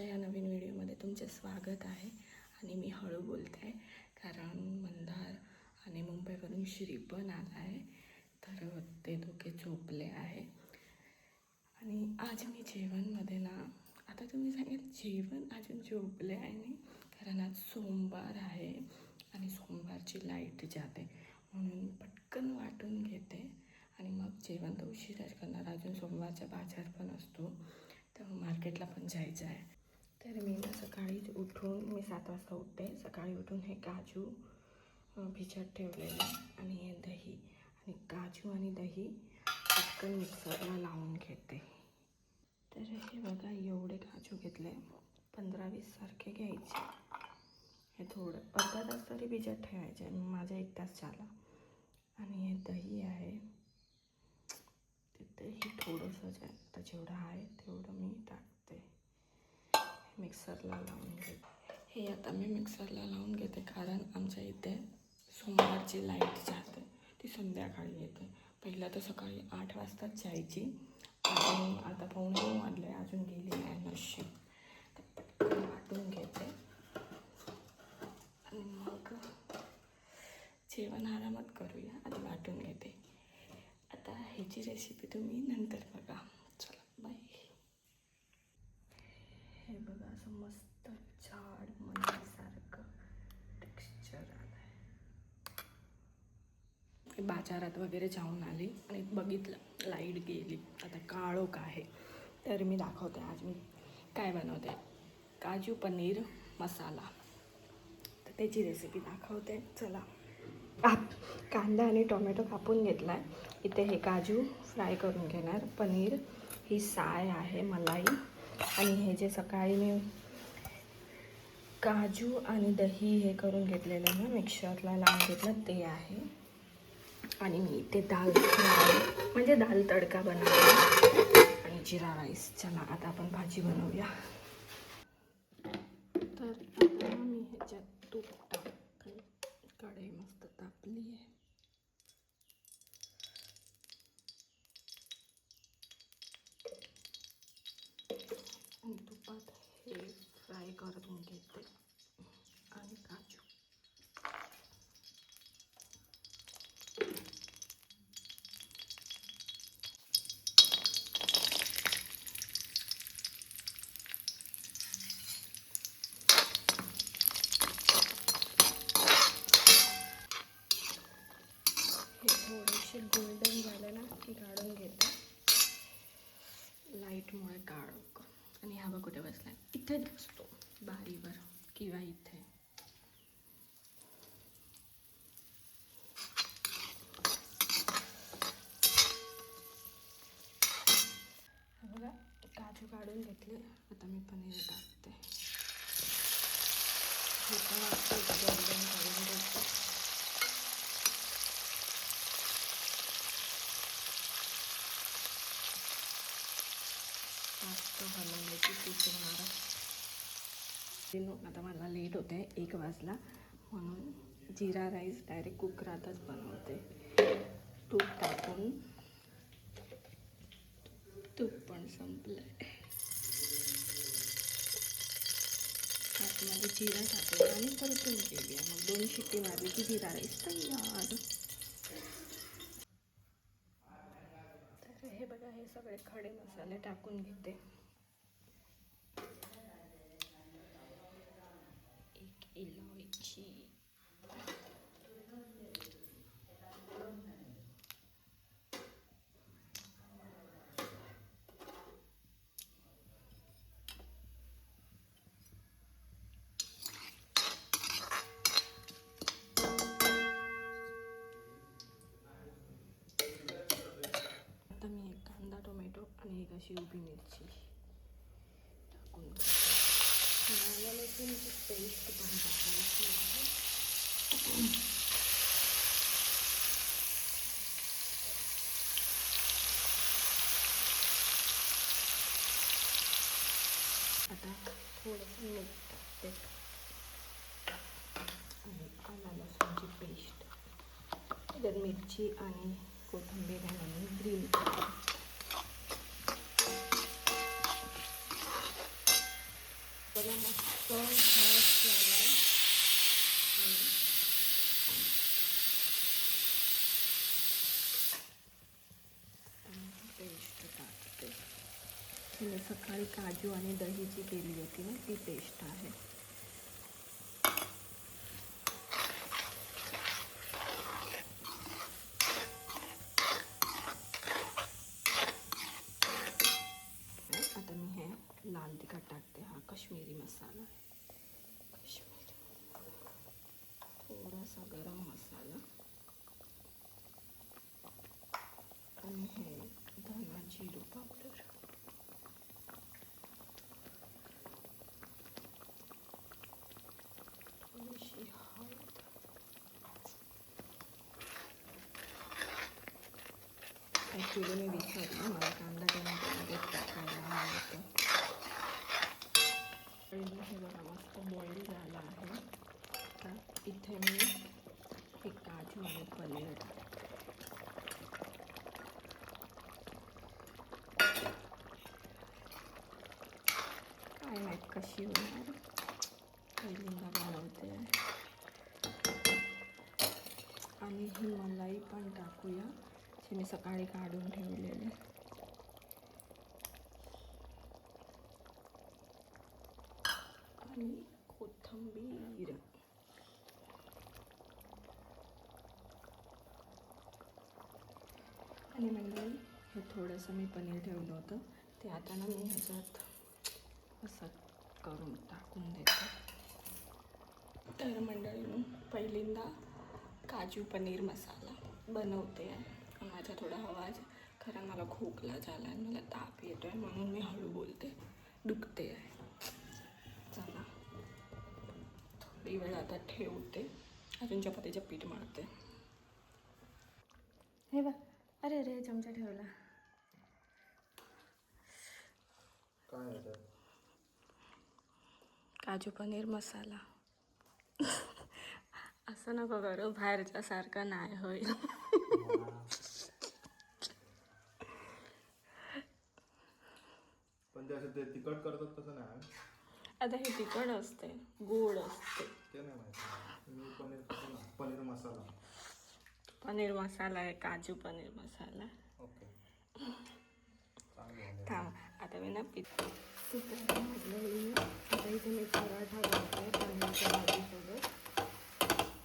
माझ्या या नवीन व्हिडिओमध्ये तुमचे स्वागत आहे. आणि मी हळू बोलते आहे कारण मंदार आणि मुंबईवरून श्री पण आला आहे तर ते दोघे झोपले आहे. आणि आज मी जेवणमध्ये ना आता तुम्ही सांगेल जेवण अजून झोपले आहे नाही कारण आज सोमवार आहे आणि सोमवारची लाइट जाते म्हणून पटकन वाटून घेते. आणि मग जेवण तर उशिराच करणार अजून सोमवारचा बाजार पण असतो तर मार्केटला पण जायचं आहे. तर मी ना सकाळीच उठून मी सात वाजता उठते. सकाळी उठून हे काजू भिजत ठेवलेले आणि हे दही आणि काजू आणि दही पटकन मिक्सरला लावून घेते. तर हे बघा एवढे काजू घेतले. पंधरा वीस सारखे घ्यायचे. हे थोडं अर्धा तास तरी भिजत ठेवायचे. माझा एक तास झाला. आणि हे दही आहे. ते दही थोडंसंच आहे आता जेवढं आहे तेवढं मी टाकते मिक्सरला लावून घेते. हे आता मी मिक्सरला लावून घेते कारण आमच्या इथे सोमवारची लाइट जाते. ती संध्याकाळी येते. पहिला तर सकाळी आठ वाजताच जायची अजून आता पाहुणे नऊ वाजले अजून गेली नाही नशी तर पटकन वाटून घेते. आणि मग जेवण आरामात करूया. आणि वाटून घेते. आता ह्याची रेसिपी तुम्ही नंतर बघा चला बाय हे बघा असं मस्त झाड मंदिसारखं टेक्स्चर आलं आहे बाजारात वगैरे जाऊन आली आणि बघितलं लाइट गेली. आता काळोख आहे तर मी दाखवते आज मी काय बनवते. काजू पनीर मसाला. तर त्याची रेसिपी दाखवते. चला. काप कांदा आणि टोमॅटो कापून घेतला आहे इथे हे काजू फ्राय करून घेणार. पनीर ही साय आहे मलाई. आणि हे जे सकाळी मी काजू आणि दही हे करून घेतलेलं ना मिक्सरला लावून घेतलं ते आहे. आणि मी इथे दाल म्हणजे दाल तडका बनवला. आणि जिरा राईस. चला आता आपण भाजी बनवूया. तर आता मी ह्याच्यात तूप टाकते. कढई मस्त तापली आहे आणि तुपात हे फ्राय करून घेते आणि काजू हे थोडेसे गोल्डन झाले ना की काढून घेते लाईटमुळे काळोख आणि हा बघ कुठे बसलाय. इथे बसतो बारीवर किंवा इथे. बघा काजू काढून घेतले. आता मी पनीर टाकते हे पण असं गोल्डन करून घेते मस्त बनवले की सुचणार आता मला लेट होते एक वाजला. म्हणून जिरा राईस डायरेक्ट कुकरातच बनवते. तूप टाकून. तूप पण संपलंय. आतमध्ये जिरा टाकला आणि परतून केली मग दोन शिट्टी मारली की जिरा राईस तयार. तर हे बघा हे सगळे खडे मसाले टाकून घेते. आणि एक अशी उभी मिरची टाकून घेते. मला लसूणची पेस्ट पण टाकायची आहे आता थोडंसं मीठ टाकते आणि आला लसूणची पेस्ट त्याच्यात मिरची आणि कोथिंबीर आणि ग्रीन बघा मस्त भात झाला पेस्ट टाकते. मी सकाळी काजू आणि दहीची केली होती ना ती पेस्ट आहे आता मी हे लाल तिखट टाकते हा कश्मीरी मसाला आहे कश्मीरी थोडासा गरम मसाला आणि हे धना जिरू पावडर थोडीशी हळद ॲक्च्युली मी विचारलं मला कांदा टोमॅटोमध्ये टाकायला हवं होतं आणि हे बघा मस्त बॉईल झालं आहे आता इथे मी हे काजू आणि पनीर टाकते काय माहीत कशी पहिल्यांदा बनवते आणि ही मलाई पण टाकूया. जे मी सकाळी काढून ठेवलेले. आणि कोथिंबीर. आणि म्हणजे हे थोडंसं मी पनीर ठेवलं होतं. ते आता ना मी ह्याच्यात असं करून टाकून देते. तर मंडळी पहिल्यांदा काजू पनीर मसाला बनवते आहे. माझा थोडा आवाज कारण मला खोकला झाला आणि मला ताप येतो आहे म्हणून मी हळू बोलते दुखते आहे. चला. थोडी वेळ आता ठेवते. अजून चपातीचं पीठ मळते. हे बघ. अरे अरे चमचा ठेवला. काय आहे? काजू पनीर मसाला. असं नको करू बाहेरच्या सारखं नाही होईल. पण ते असं ते तिखट करतात तसं नाही. आता हे तिखट असते गोड असते. ते नाही माहिती. मी पनीर खातो ना पनीर मसाला. पनीर मसाला आहे काजू पनीर मसाला. ओके. चांगलं आहे. थांब आता मी ना पीठ पीठ भाजलेली आता इथे मी पराठा बनवते पनीरच्या भाजीसोबत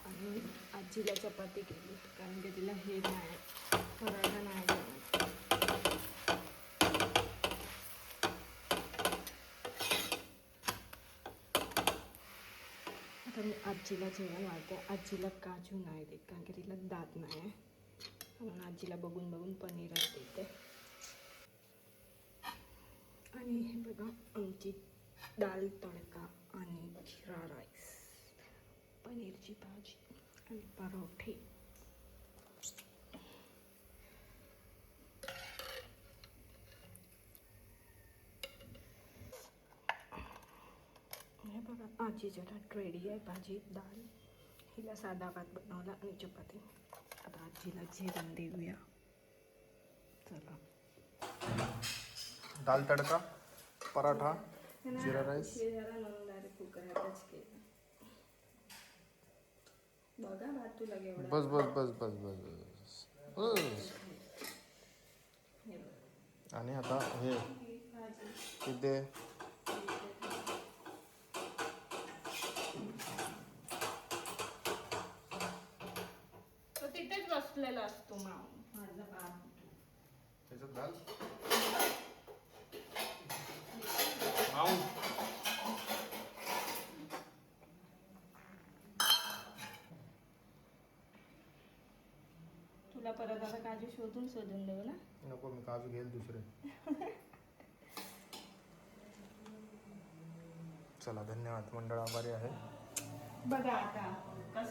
आणि आजीला चपाती केली कारण की तिला हे नाही पराठा नाही बनवत आता मी आजीला जेवण वाढते. आजीला काजू नाही देत कारण की तिला दात नाही. आहे म्हणून आजीला बघून बघून पनीरच देते. आणि हे बघा आमची दाल तडका आणि जिरा राईस. पनीरची भाजी आणि परोठे. हे बघा आजी जरा रेडी आहे भाजी डाळ हिला साधा भात बनवला आणि चपाती. आता आजीला जेवण देऊया. चला. दाल तडका? पराठा जिरा राईस. बस बस बस बस बस बस बस. हे. आणि आता हे ही भाजी इथे. तो तिथेच बसलेला असतो मा माझा बाप. त्याच्यात परत आता काजू शोधून शोधून देऊ ना. नको मी काजू घेईल दुसरे. चला धन्यवाद. मंडळ आभारी आहे. बघा आता.